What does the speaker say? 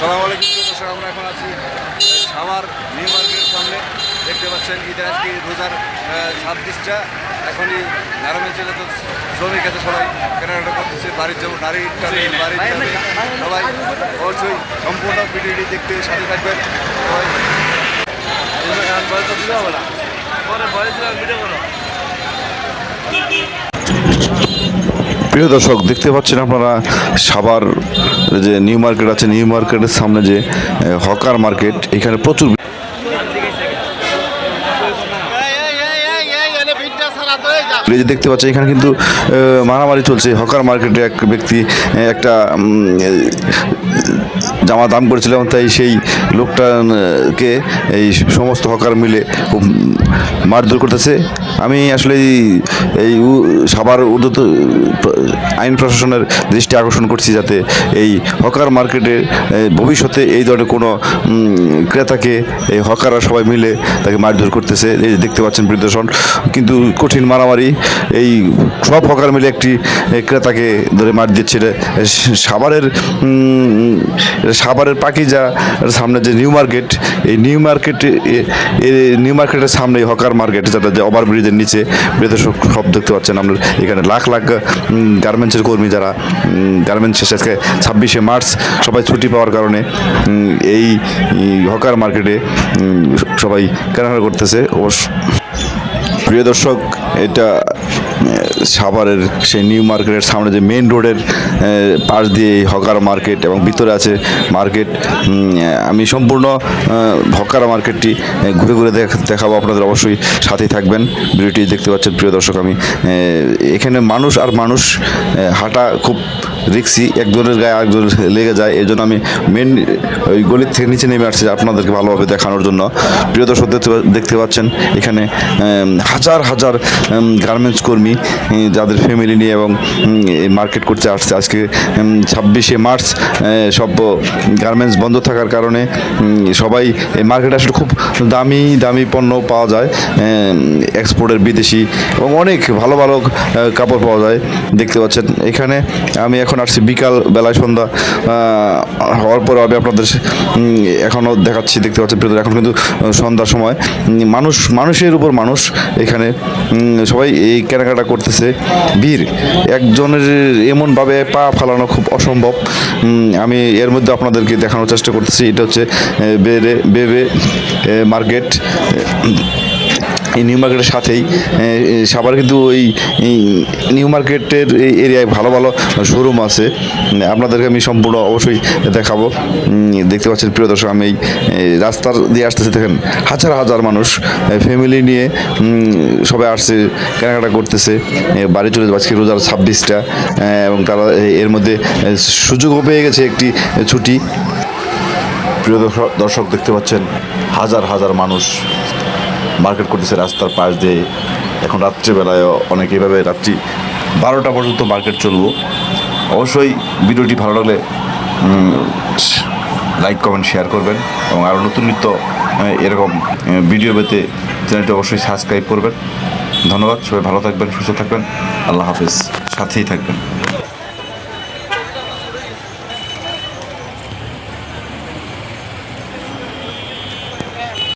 সালাম আলাইকুম দর্শক, আমরা এখন আছি সাভার নিউ মার্কেটের সামনে। দেখতে পাচ্ছেন ঈদের আজকে রোজার ছাব্বিশটা। এখনই গার্মেন্টসের তো শ্রমিক আছে সবাই, কেনাকাটা করতেছে, বাড়ির যাব নারী বাড়ির সবাই অবশ্যই সম্পূর্ণ ভিডিওটি দেখতে সাথে থাকবেন। সবাই প্রিয় দর্শক, দেখতে পাচ্ছেন আপনারা সাবার যে নিউ মার্কেট আছে, নিউ মার্কেটের সামনে যে হকার মার্কেট, এখানে প্রচুর যে দেখতে পাচ্ছেন, এখানে কিন্তু মারামারি চলছে। হকার মার্কেটে এক ব্যক্তি একটা জামা দাম করেছিল এবং তাই সেই লোকটাকে এই সমস্ত হকার মিলে মারধর করতেছে। আমি আসলে এই- এই উ- সাভার উদ্যত আইন প্রশাসনের দৃষ্টি আকর্ষণ করছি যাতে এই হকার মার্কেটে ভবিষ্যতে এই ধরনের কোনো ক্রেতাকে এই হকাররা সবাই মিলে তাকে মারধর করতেছে। এই দেখতে পাচ্ছেন বিদ্বেষণ কিন্তু কঠিন মারামারি, এই সব হকার মিলে একটি ক্রেতাকে ধরে মার দিচ্ছে। সাভারের সাভারের পাকিজা সামনে যে নিউ মার্কেট, এই নিউ মার্কেট নিউ মার্কেটের সামনে হকার মার্কেট, যেটা যে ওভার ব্রিজের নিচে বিদেশক সব দেখতে পাচ্ছেন আপনার এখানে লাখ লাখ গার্মেন্টসের কর্মী যারা গার্মেন্টস শেষ আজকে ছাব্বিশে মার্চ, সবাই ছুটি পাওয়ার কারণে এই হকার মার্কেটে সবাই কেনাকাটা করতেছে। অবশ্য প্রিয় দর্শক, এটা সাভারের সেই নিউ মার্কেটের সামনে যে মেন রোডের পাশ দিয়ে হকার মার্কেট এবং ভিতরে আছে মার্কেট আমি সম্পূর্ণ হকার মার্কেটটি ঘুরে ঘুরে দেখ- দেখাবো আপনাদের অবশ্যই সাথেই থাকবেন। ভিডিওটি দেখতে পাচ্ছেন, প্রিয় দর্শক, আমি এখানে মানুষ আর মানুষ হাঁটা খুব রিক্সি একজনের গায়ে আরেকজন লেগে যায়। এই জন্য আমি মেন ওই গলির থেকে নিচে নেমে আসছি আপনাদেরকে ভালোভাবে দেখানোর জন্য। প্রিয় দর্শক, দেখতে- পাচ্ছেন, এখানে হাজার হাজার গার্মেন্টস কর্মী যাদের ফ্যামিলি নিয়ে এবং মার্কেট করতে আসছে। আজকে ছাব্বিশে মার্চ সব গার্মেন্টস বন্ধ থাকার কারণে সবাই এই মার্কেটে আসলে খুব দামি দামি পণ্য পাওয়া যায় এক্সপোর্টের বিদেশি এবং অনেক ভালো ভালো কাপড় পাওয়া যায়। দেখতে পাচ্ছেন, এখানে আমি এখন আসছি বিকাল বেলায় সন্ধ্যা হওয়ার পরে আমি আপনাদের এখনও দেখাচ্ছি দেখতে পাচ্ছি প্রিয়দের, এখন কিন্তু সন্ধ্যার সময়। মানুষ মানুষের উপর মানুষ এখানে সবাই এই কেনাকাটা করতেছে। ভিড় একজনের এমনভাবে পা ফালানো খুব অসম্ভব। আমি এর মধ্যে আপনাদেরকে দেখানোর চেষ্টা করতেছি। এটা হচ্ছে বেবে মার্কেট এই নিউ মার্কেটের সাথেই এ, কিন্তু ওই নিউ মার্কেটের এই এরিয়ায় ভালো ভালো শোরুম আছে। আপনাদেরকে আমি সম্পূর্ণ অবশ্যই দেখাবো। দেখতে পাচ্ছেন প্রিয় দর্শক আমি এই রাস্তার দিয়ে আসতেছি দেখেন হাজার হাজার মানুষ ফ্যামিলি নিয়ে সবাই আসছে কেনাকাটা করতেছে। বাড়ি চলে আজকে রোজার ছাব্বিশটা এবং তারা এর মধ্যে সুযোগও পেয়ে গেছে একটি ছুটি। প্রিয় দর্শক দেখতে পাচ্ছেন হাজার হাজার মানুষ মার্কেট করতেছে রাস্তার পাশ দিয়ে। এখন রাত্রিবেলায় অনেক এইভাবে রাত্রি বারোটা পর্যন্ত মার্কেট চলবো। অবশ্যই ভিডিওটি ভালো লাগলে লাইক, কমেন্ট, শেয়ার করবেন এবং আরও নতুন নিত্য এরকম ভিডিও পেতে চ্যানেলটি অবশ্যই সাবস্ক্রাইব করবেন। ধন্যবাদ, সবাই ভালো থাকবেন, সুস্থ থাকবেন। আল্লাহ হাফেজ, সাথেই থাকবেন।